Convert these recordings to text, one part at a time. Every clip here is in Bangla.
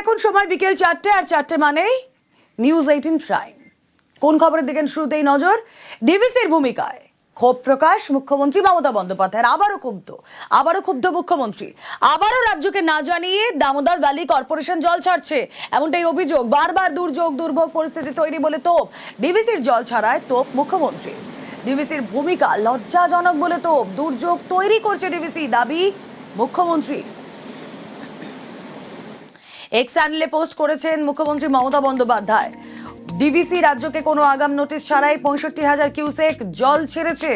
এখন সময় বিকেল চারটে, আর চারটে মানেই নিউজ এইটিন প্রাইম কোন খবরের দিকে শুরুতেই নজর? ডিভিসির ভূমিকায়। ক্ষোভ প্রকাশ মুখ্যমন্ত্রী মমতা বন্দ্যোপাধ্যায়ের। আবারও ক্ষুব্ধ। আবারও ক্ষুব্ধ মুখ্যমন্ত্রী। আবারও রাজ্যকে না জানিয়ে দামোদর ভ্যালি কর্পোরেশন জল ছাড়ছে। এমনটাই অভিযোগ। বারবার দুর্যোগ, দুর্ভোগ পরিস্থিতি তৈরি বলে তোপ। ডিভিসির জল ছাড়ায় তোপ মুখ্যমন্ত্রী। ডিভিসির ভূমিকা লজ্জাজনক বলে তোপ। দুর্যোগ তৈরি করছে ডিভিসি দাবি মুখ্যমন্ত্রী। এক্স চ্যানেলে পোস্ট করেছেন মুখ্যমন্ত্রী মমতা বন্দ্যোপাধ্যায়। ডিভিসি রাজ্যকে কোনো আগাম নোটিশ ছাড়াই পঁয়ষট্টি হাজার কিউসেক জল ছেড়েছে।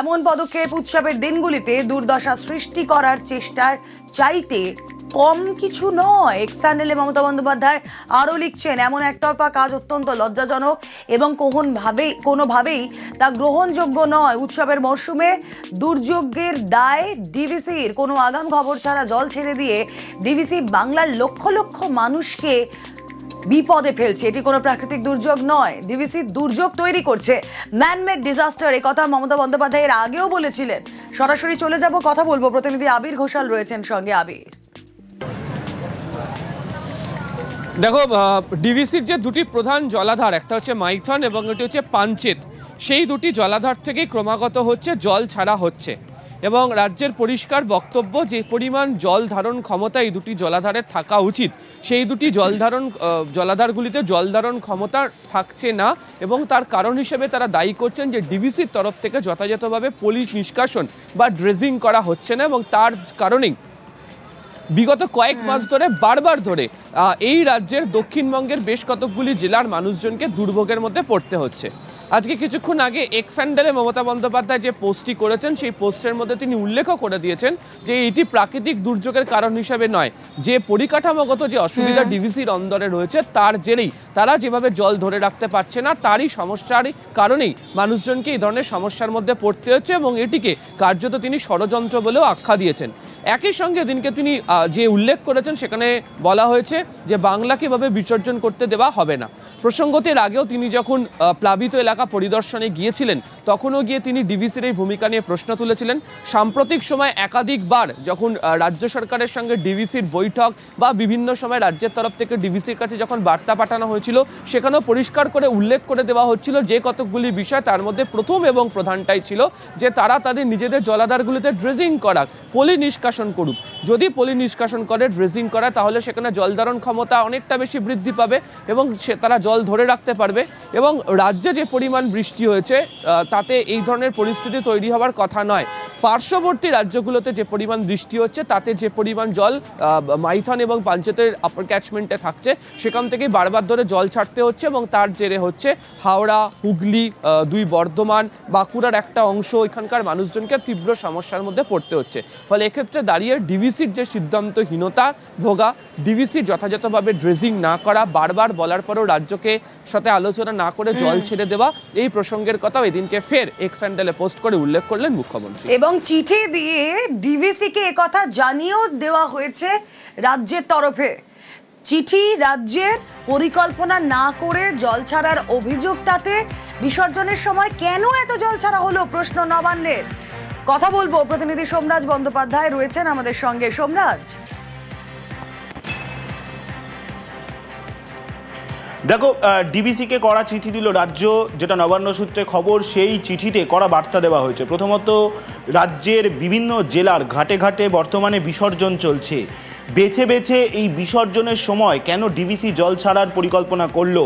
এমন পদক্ষেপ উৎসবের দিনগুলিতে দুর্দশা সৃষ্টি করার চেষ্টার চাইতে কম কিছু নয়। চ্যানেলে মমতা বন্দ্যোপাধ্যায় আরও লিখছেন, এমন একতরফা কাজ অত্যন্ত লজ্জাজনক এবং কোনোভাবেই কোনোভাবেই তা গ্রহণযোগ্য নয়। উৎসবের মরশুমে দুর্যোগের দায় ডিভিসির কোনো আগাম খবর ছাড়া জল ছেড়ে দিয়ে ডিভিসি বাংলার লক্ষ লক্ষ মানুষকে বিপদে ফেলছে। এটি কোনো প্রাকৃতিক দুর্যোগ নয়। ডিভিসি দুর্যোগ তৈরি করছে। ম্যানমেড ডিজাস্টার এ কথা মমতা বন্দ্যোপাধ্যায় এর আগেও বলেছিলেন। সরাসরি চলে যাব, কথা বলব। প্রতিনিধি আবির ঘোষাল রয়েছেন সঙ্গে আবির। দেখো ডিভিসির যে দুটি প্রধান জলাধার, একটা হচ্ছে মাইথন এবং এটি হচ্ছে পাঞ্চেত, সেই দুটি জলাধার থেকেই ক্রমাগত হচ্ছে জল ছাড়া হচ্ছে। এবং রাজ্যের পরিষ্কার বক্তব্য, যে পরিমাণ জল ধারণ ক্ষমতা এই দুটি জলাধারে থাকা উচিত, সেই দুটি জল ধারণ জলাধারগুলিতে জল ধারণ ক্ষমতা থাকছে না এবং তার কারণ হিসেবে তারা দায়ী করছেন যে ডিভিসির তরফ থেকে যথাযথভাবে পলিশ নিষ্কাশন বা ড্রেজিং করা হচ্ছে না এবং তার কারণেই বিগত কয়েক মাস ধরে বারবার ধরে এই রাজ্যের দক্ষিণবঙ্গের বেশ কতকগুলি জেলার মানুষজনকে দুর্ভোগের মধ্যে পড়তে হচ্ছে। আজকে কিছুক্ষণ আগে এক্সান্ডারে মমতা বন্দ্যোপাধ্যায় যে পোস্টটি করেছেন সেই পোস্টের মধ্যে তিনি উল্লেখও করে দিয়েছেন যে এটি প্রাকৃতিক দুর্যোগের কারণ হিসেবে নয়। যে পরিকাঠামোগত যে অসুবিধা ডিভিসির অন্দরে রয়েছে তার জেরেই তারা যেভাবে জল ধরে রাখতে পারছে না তারই সমস্যার কারণেই মানুষজনকে এই ধরনের সমস্যার মধ্যে পড়তে হচ্ছে এবং এটিকে কার্যত তিনি ষড়যন্ত্র বলেও আখ্যা দিয়েছেন। একই সঙ্গে দিনকে তিনি যে উল্লেখ করেছেন সেখানে বলা হয়েছে যে বাংলাকে এভাবে বিসর্জন করতে দেওয়া হবে না। প্রসঙ্গত এর আগেও তিনি যখন প্লাবিত এলাকা পরিদর্শনে গিয়েছিলেন, তখনও গিয়ে তিনি ডিভিসির এই ভূমিকা নিয়ে প্রশ্ন তুলেছিলেন। সাম্প্রতিক সময় একাধিকবার যখন রাজ্য সরকারের সঙ্গে ডিভিসির বৈঠক বা বিভিন্ন সময় রাজ্যের তরফ থেকে ডিভিসির কাছে যখন বার্তা পাঠানো হয়েছিল, সেখানেও পরিষ্কার করে উল্লেখ করে দেওয়া হচ্ছিল যে কতকগুলি বিষয় তার মধ্যে প্রথম এবং প্রধানটাই ছিল যে তারা তাদের নিজেদের জলাধারগুলিতে ড্রেজিং করা, পলি নিষ্কাশন করুক। যদি পলি নিষ্কাশন করে, ড্রেজিং করা তাহলে সেখানে জল ধারণ ক্ষমতা অনেকটা বেশি বৃদ্ধি পাবে এবং সে, তারা জল ধরে রাখতে পারবে এবং রাজ্যে যে পরিমাণ বৃষ্টি হয়েছে তাতে এই ধরনের পরিস্থিতি তৈরি হওয়ার কথা নয়। পার্শ্ববর্তী রাজ্যগুলোতে যে পরিমাণ বৃষ্টি হচ্ছে, তাতে যে পরিমাণ জল মাইথন এবং পাঞ্চেতের আপার ক্যাচমেন্টে থাকছে, সেখান থেকেই বারবার ধরে জল ছাড়তে হচ্ছে এবং তার জেরে হচ্ছে হাওড়া, হুগলি দুই বর্ধমান, বাঁকুড়ার একটা অংশ এখানকার মানুষজনকে তীব্র সমস্যার মধ্যে পড়তে হচ্ছে। ফলে এক্ষেত্রে দাঁড়িয়ে ডিভিসির যে সিদ্ধান্তহীনতা, ভোগা ডিভিসির যথাযথভাবে ড্রেজিং না করা, বারবার বলার পরেও রাজ্যকে সাথে আলোচনা না করে জল ছেড়ে দেওয়া এই প্রসঙ্গের কথাও এদিনকে ফের এক্স স্যান্ডেলে পোস্ট করে উল্লেখ করলেন মুখ্যমন্ত্রী। এবং চিঠি দিয়ে ডিভিসিকে একথা জানিয়েও দেওয়া হয়েছে রাজ্যের তরফে। চিঠি রাজ্যের পরিকল্পনা না করে জল ছাড়ার অভিযোগ তাতে বিসর্জনের সময় কেন এত জল ছাড়া হলো প্রশ্ন নবান্নের। কথা বলব প্রতিনিধি সোমরাজ বন্দ্যোপাধ্যায় রয়েছেন আমাদের সঙ্গে। সোমরাজ। দেখো ডিবিসিকে করা চিঠি দিল রাজ্য, যেটা নবান্ন সূত্রে খবর, সেই চিঠিতে করা বার্তা দেওয়া হয়েছে। প্রথমত, রাজ্যের বিভিন্ন জেলার ঘাটে ঘাটে বর্তমানে বিসর্জন চলছে। বেছে বেছে এই বিসর্জনের সময় কেন ডিবিসি জল ছাড়ার পরিকল্পনা করল?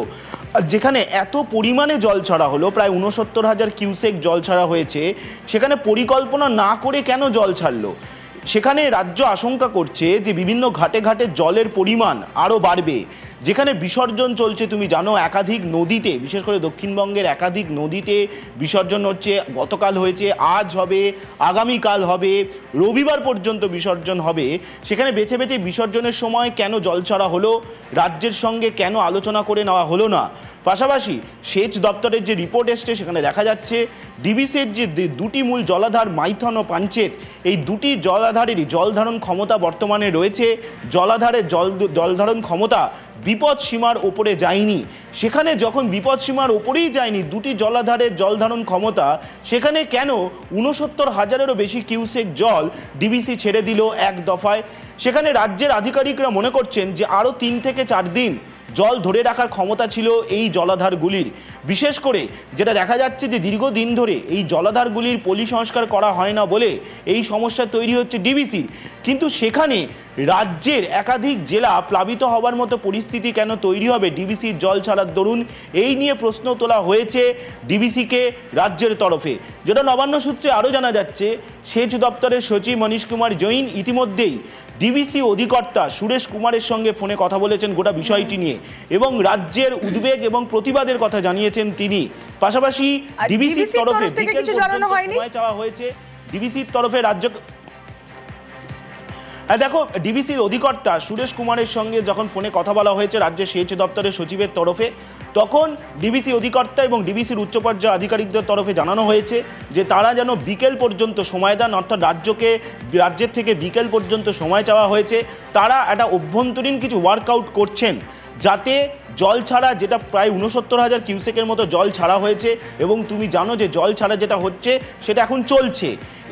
যেখানে এত পরিমাণে জল ছাড়া হলো, প্রায় উনসত্তর হাজার কিউসেক জল ছাড়া হয়েছে, সেখানে পরিকল্পনা না করে কেন জল ছাড়লো? সেখানে রাজ্য আশঙ্কা করছে যে বিভিন্ন ঘাটে ঘাটে জলের পরিমাণ আরও বাড়বে। যেখানে বিসর্জন চলছে, তুমি জানো, একাধিক নদীতে, বিশেষ করে দক্ষিণবঙ্গের একাধিক নদীতে বিসর্জন হচ্ছে। গতকাল হয়েছে, আজ হবে, আগামীকাল হবে, রবিবার পর্যন্ত বিসর্জন হবে। সেখানে বেছে বেছে বিসর্জনের সময় কেন জল ছাড়া হলো, রাজ্যের সঙ্গে কেন আলোচনা করে নেওয়া হলো না? পাশাপাশি সেচ দপ্তরের যে রিপোর্ট এসছে, সেখানে দেখা যাচ্ছে ডিবিসির যে দুটি মূল জলাধার মাইথন ও পাঞ্চেত এই দুটি জলাধারেরই জলধারণ ক্ষমতা বর্তমানে রয়েছে। জলাধারের জল জলধারণ ক্ষমতা বিপদ সীমার ওপরে যায়নি। সেখানে যখন বিপদ সীমার ওপরেই যায়নি দুটি জলাধারের জলধারণ ক্ষমতা, সেখানে কেন উনসত্তর হাজারেরও বেশি কিউসেক জল ডিবিসি ছেড়ে দিল এক দফায়? সেখানে রাজ্যের আধিকারিকরা মনে করছেন যে আরও তিন থেকে চার দিন জল ধরে রাখার ক্ষমতা ছিল এই জলাধারগুলির। বিশেষ করে যেটা দেখা যাচ্ছে যে দীর্ঘদিন ধরে এই জলাধারগুলির পলি সংস্কার করা হয় না বলে এই সমস্যা তৈরি হচ্ছে ডিবিসির কিন্তু সেখানে রাজ্যের একাধিক জেলা প্লাবিত হওয়ার মতো পরিস্থিতি কেন তৈরি হবে ডিবিসির জল ছাড়ার দরুন? এই নিয়ে প্রশ্ন তোলা হয়েছে ডিবিসিকে রাজ্যের তরফে। যেটা নবান্ন সূত্রে আরও জানা যাচ্ছে, সেচ দপ্তরের সচিব মনীশ কুমার জৈন ইতিমধ্যেই ডিবিসি অধিকর্তা সুরেশ কুমারের সঙ্গে ফোনে কথা বলেছেন গোটা বিষয়টি নিয়ে। এবং রাজ্যের উদ্বেগ এবং প্রতিবাদের কথা জানিয়েছেন তিনি। পাশাপাশি ডিবিসির তরফে বিকেল কিছু জানানো পর্যন্ত হয়নি? সময় চাওয়া হয়েছে। ডিবিসির তরফে রাজ্য হ্যাঁ দেখো ডিবিসির অধিকর্তা সুরেশ কুমারের সঙ্গে যখন ফোনে কথা বলা হয়েছে রাজ্যের সেচ দপ্তরের সচিবের তরফে তখন ডিবিসি অধিকর্তা এবং ডিবিসির উচ্চ পর্যায়ে আধিকারিকদের তরফে জানানো হয়েছে যে তারা যেন বিকেল পর্যন্ত সময় দেন অর্থাৎ রাজ্যকে রাজ্যের থেকে বিকেল পর্যন্ত সময় চাওয়া হয়েছে তারা একটা অভ্যন্তরীণ কিছু ওয়ার্কআউট করছেন। যাতে জল ছাড়া যেটা প্রায় উনসত্তর হাজার কিউসেকের মতো জল ছাড়া হয়েছে এবং তুমি জানো যে জল ছাড়া যেটা হচ্ছে সেটা এখন চলছে।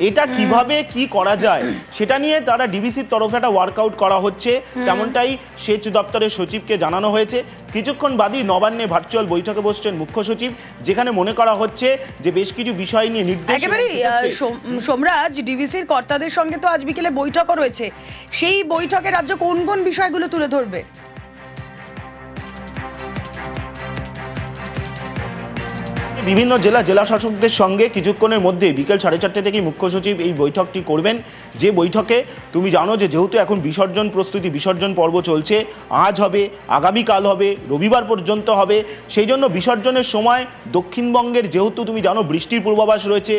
এটা কীভাবে কি করা যায় সেটা নিয়ে তারা ডিবিসির তরফে একটা ওয়ার্কআউট করা হচ্ছে। তেমনটাই সেচ দপ্তরের সচিবকে জানানো হয়েছে। কিছুক্ষণ বাদই নবান্নে ভার্চুয়াল বৈঠকে বসছেন মুখ্য সচিব যেখানে মনে করা হচ্ছে যে বেশ কিছু বিষয় নিয়ে নির্দেশ একেবারেই সোমরাজ ডিভিসির কর্তাদের সঙ্গে তো আজ বিকেলে বৈঠকও রয়েছে। সেই বৈঠকে রাজ্য কোন কোন বিষয়গুলো তুলে ধরবে? বিভিন্ন জেলা জেলা শাসকদের সঙ্গে কিছুক্ষণের মধ্যে বিকেল সাড়ে চারটে থেকে মুখ্য সচিব এই বৈঠকটি করবেন। যে বৈঠকে তুমি জানো যে যেহেতু এখন বিসর্জন প্রস্তুতি, বিসর্জন পর্ব চলছে, আজ হবে, আগামীকাল হবে, রবিবার পর্যন্ত হবে, সেই জন্য বিসর্জনের সময় দক্ষিণবঙ্গের যেহেতু তুমি জানো বৃষ্টির পূর্বাভাস রয়েছে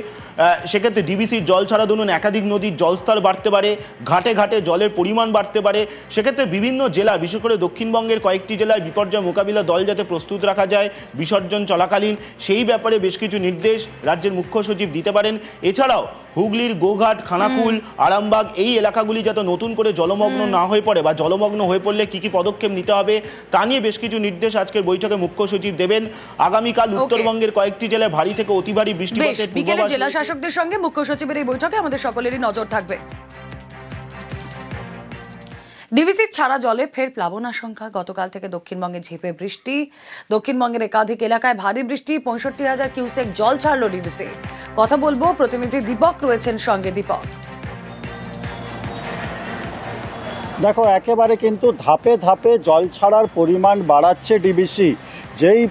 সেক্ষেত্রে ডিবিসির জল ছাড়া ধরুন একাধিক নদীর জলস্তর বাড়তে পারে, ঘাটে ঘাটে জলের পরিমাণ বাড়তে পারে, সেক্ষেত্রে বিভিন্ন জেলা, বিশেষ করে দক্ষিণবঙ্গের কয়েকটি জেলায় বিপর্যয় মোকাবিলা দল যাতে প্রস্তুত রাখা যায়, বিসর্জন চলাকালীন, সেই ব্যাপারে বেশ কিছু নির্দেশ রাজ্যের মুখ্য সচিব দিতে পারেন। এছাড়াও হুগলির গোঘাট খানাকুল আরামবাগ এই এলাকাগুলি যাতে নতুন করে জলমগ্ন না হয়ে পড়ে বা জলমগ্ন হয়ে পড়লে কি কি পদক্ষেপ নিতে হবে তা নিয়ে বেশ কিছু নির্দেশ আজকের বৈঠকে মুখ্য সচিব দেবেন। আগামীকাল উত্তরবঙ্গের কয়েকটি জেলায় ভারী থেকে অতি ভারী বৃষ্টিপাতের বিকেলে জেলা শাসকদের সঙ্গে মুখ্য সচিবের এই বৈঠকে আমাদের সকলেরই নজর থাকবে। ডিভিসির ছাড়া জলে ফের প্লাবন আশঙ্কা। গতকাল থেকে দক্ষিণবঙ্গে ঝেপে বৃষ্টি। দক্ষিণবঙ্গের একাধিক এলাকায় ভারী বৃষ্টি, পঁয়ষট্টি হাজার কিউসেক জল ছাড়ল ডিভিসি কথা বলব, প্রতিনিধি দীপক রয়েছেন সঙ্গে দীপক। দেখো, একেবারে কিন্তু ধাপে ধাপে জল ছাড়ার পরিমাণ বাড়াচ্ছে ডিবিসি। যেই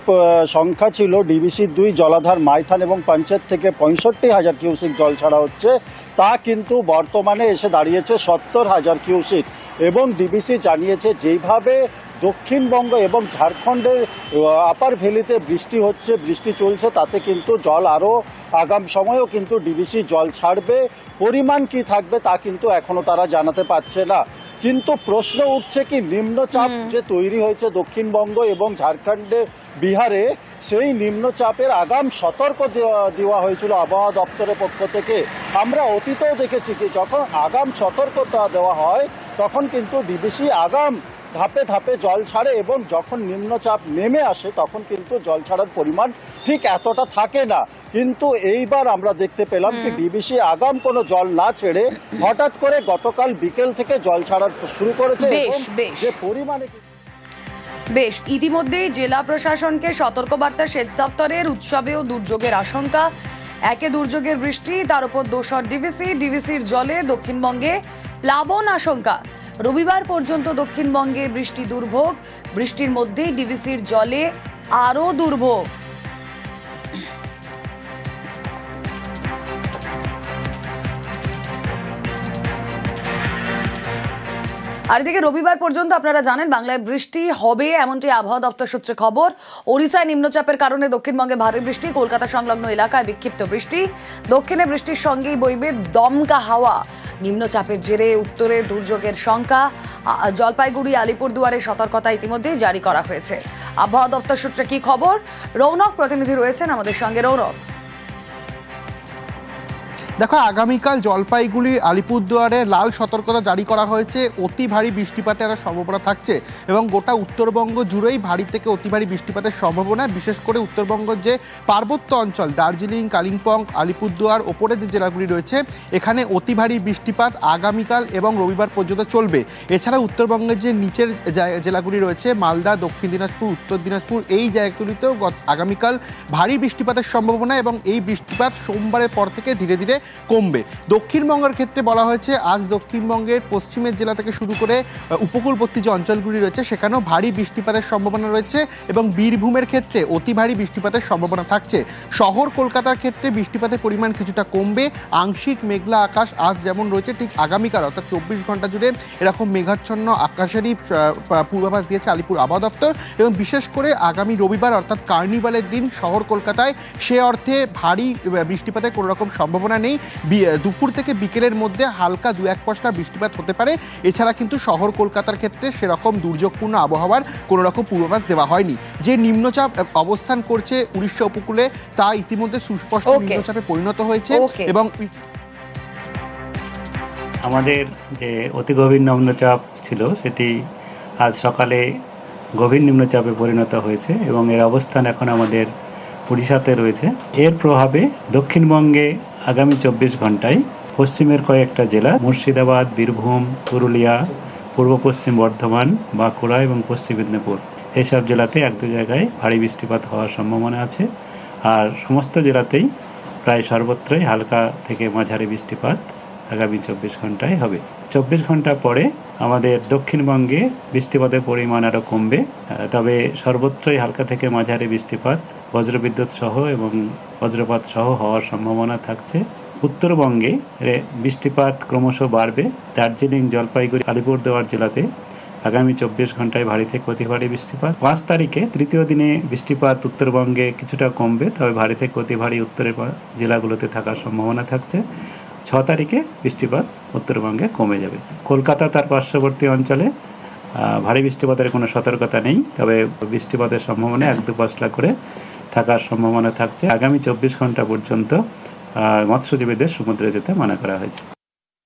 সংখ্যা ছিল, ডিবিসির দুই জলাধার মাইথান এবং পঞ্চায়েত থেকে পঁয়ষট্টি হাজার কিউসিক জল ছাড়া হচ্ছে, তা কিন্তু বর্তমানে এসে দাঁড়িয়েছে সত্তর হাজার কিউসিক। এবং ডিবিসি জানিয়েছে যেইভাবে দক্ষিণবঙ্গ এবং ঝাড়খণ্ডের আপার ভ্যালিতে বৃষ্টি হচ্ছে বৃষ্টি চলছে তাতে কিন্তু জল আরও আগাম সময়েও কিন্তু ডিবিসি জল ছাড়বে। পরিমাণ কি থাকবে তা কিন্তু এখনও তারা জানাতে পারছে না। কিন্তু প্রশ্ন উঠছে কি নিম্নচাপ যে তৈরি হয়েছে দক্ষিণবঙ্গ এবং ঝাড়খণ্ডে বিহারে সেই নিম্নচাপের আগাম সতর্ক দেওয়া- দেওয়া হয়েছিল আবহাওয়া দপ্তরের পক্ষ থেকে। আমরা অতীতেও দেখেছি কি যখন আগাম সতর্কতা দেওয়া হয় তখন কিন্তু ডিবিসি আগাম ধাপে ধাপে জল ছাড়ে এবং যখন নিম্নচাপ নেমে আসে তখন কিন্তু জল ছাড়ার পরিমাণ ঠিক এতটা থাকে না। কিন্তু এইবার আমরা দেখতে পেলাম কি ডিবিসি আগাম কোনো জল না ছেড়ে হঠাৎ করে গতকাল বিকেল থেকে জল ছাড়ার শুরু করেছে যে পরিমাণে বেশ ইতিমধ্যেই জেলা প্রশাসনকে সতর্কবার্তা সেচ দপ্তরের উৎসবেও দুর্যোগের আশঙ্কা। একে দুর্যোগের বৃষ্টি তার উপর দোসর ডিভিসি ডিভিসির জলে দক্ষিণবঙ্গে প্লাবন আশঙ্কা। রবিবার পর্যন্ত দক্ষিণবঙ্গে বৃষ্টি দুর্ভোগ বৃষ্টির মধ্যেই ডিভিসির জলে আরও দুর্ভোগ। আর এদিকে রবিবার পর্যন্ত আপনারা জানেন, বাংলায় বৃষ্টি হবে, এমনটি আবহাওয়া দপ্তর সূত্রে খবর। ওড়িশায় নিম্নচাপের কারণে দক্ষিণবঙ্গে ভারী বৃষ্টি, কলকাতা সংলগ্ন এলাকায় বিক্ষিপ্ত বৃষ্টি। দক্ষিণে বৃষ্টির সঙ্গেই বইবে দমকা হাওয়া। নিম্নচাপের জেরে উত্তরে দুর্যোগের শঙ্কা। জলপাইগুড়ি, আলিপুরদুয়ারে সতর্কতা ইতিমধ্যেই জারি করা হয়েছে। আবহাওয়া দপ্তর সূত্রে কি খবর? রৌনক প্রতিনিধি রয়েছেন আমাদের সঙ্গে। রৌনক। দেখো, আগামীকাল জলপাইগুড়ি, আলিপুরদুয়ারে লাল সতর্কতা জারি করা হয়েছে। অতি ভারী বৃষ্টিপাতের সম্ভাবনা থাকছে এবং গোটা উত্তরবঙ্গ জুড়েই ভারী থেকে অতি ভারী বৃষ্টিপাতের সম্ভাবনা। বিশেষ করে উত্তরবঙ্গের যে পার্বত্য অঞ্চল, দার্জিলিং, কালিম্পং, আলিপুরদুয়ার, ওপরে যে জেলাগুলি রয়েছে, এখানে অতি ভারী বৃষ্টিপাত আগামীকাল এবং রবিবার পর্যন্ত চলবে। এছাড়া উত্তরবঙ্গের যে নিচের জেলাগুলি রয়েছে, মালদা, দক্ষিণ দিনাজপুর, উত্তর দিনাজপুর, এই জায়গাগুলিতেও আগামীকাল ভারী বৃষ্টিপাতের সম্ভাবনা এবং এই বৃষ্টিপাত সোমবারের পর থেকে ধীরে ধীরে কমবে। দক্ষিণবঙ্গের ক্ষেত্রে বলা হয়েছে, আজ দক্ষিণবঙ্গের পশ্চিমের জেলা থেকে শুরু করে উপকূলবর্তী যে অঞ্চলগুলি রয়েছে, সেখানেও ভারী বৃষ্টিপাতের সম্ভাবনা রয়েছে এবং বীরভূমের ক্ষেত্রে অতি ভারী বৃষ্টিপাতের সম্ভাবনা থাকছে। শহর কলকাতার ক্ষেত্রে বৃষ্টিপাতের পরিমাণ কিছুটা কমবে। আংশিক মেঘলা আকাশ আজ যেমন রয়েছে, ঠিক আগামীকাল, অর্থাৎ চব্বিশ ঘণ্টা জুড়ে এরকম মেঘাচ্ছন্ন আকাশেরই পূর্বাভাস দিয়েছে আলিপুর আবহাওয়া দপ্তর এবং বিশেষ করে আগামী রবিবার, অর্থাৎ কার্নিভালের দিন শহর কলকাতায়, সে অর্থে ভারী বৃষ্টিপাতের কোনো রকম সম্ভাবনা নেই। দুপুর থেকে বিকেলের মধ্যে হালকা দু এক পশলা বৃষ্টিপাত হতে পারে। এছাড়া কিন্তু শহর কলকাতার ক্ষেত্রে সেরকম দুর্যোগপূর্ণ আবহাওয়ার কোনো রকম পূর্বাভাস দেওয়া হয়নি। যে নিম্নচাপ অবস্থান করছে উড়িষ্যা উপকূলে তা ইতিমধ্যে সুস্পষ্ট. নিম্নচাপে পরিণত হয়েছে এবং আমাদের যে অতি গভীর নিম্নচাপ ছিল সেটি আজ সকালে গভীর নিম্নচাপে পরিণত হয়েছে এবং এর অবস্থান এখন আমাদের উড়িষ্যাতে রয়েছে। এর প্রভাবে দক্ষিণবঙ্গে আগামী চব্বিশ ঘন্টায় পশ্চিমের কয়েকটা জেলা, মুর্শিদাবাদ, বীরভূম, পুরুলিয়া, পূর্ব পশ্চিম বর্ধমান, বাঁকুড়া এবং পশ্চিম মেদিনীপুর। এইসব জেলাতে এক দু জায়গায় ভারী বৃষ্টিপাত হওয়ার সম্ভাবনা আছে। আর সমস্ত জেলাতেই প্রায় সর্বত্রই হালকা থেকে মাঝারি বৃষ্টিপাত আগামী চব্বিশ ঘন্টায় হবে। চব্বিশ ঘণ্টা পরে আমাদের দক্ষিণবঙ্গে বৃষ্টিপাতের পরিমাণ আরও কমবে। তবে সর্বত্রই হালকা থেকে মাঝারি বৃষ্টিপাত, বজ্রবিদ্যুৎ সহ এবং বজ্রপাত সহ হওয়ার সম্ভাবনা থাকছে। উত্তরবঙ্গে বৃষ্টিপাত ক্রমশ বাড়বে। দার্জিলিং, জলপাইগুড়ি, আলিপুরদুয়ার জেলাতে আগামী চব্বিশ ঘন্টায় ভারী থেকে অতি ভারী বৃষ্টিপাত। পাঁচ তারিখে তৃতীয় দিনে বৃষ্টিপাত উত্তরবঙ্গে কিছুটা কমবে, তবে ভারী থেকে অতি ভারী উত্তরের জেলাগুলোতে থাকার সম্ভাবনা থাকছে। ছ তারিখে বৃষ্টিপাত উত্তরবঙ্গে কমে যাবে। কলকাতা, তার পার্শ্ববর্তী অঞ্চলে ভারী বৃষ্টিপাতের কোনো সতর্কতা নেই, তবে বৃষ্টিপাতের সম্ভাবনা এক দু পশলা করে থাকার সম্ভাবনা থাকছে। আগামী চব্বিশ ঘণ্টা পর্যন্ত মৎস্যজীবীদের সমুদ্রে যেতে মানা করা হয়েছে।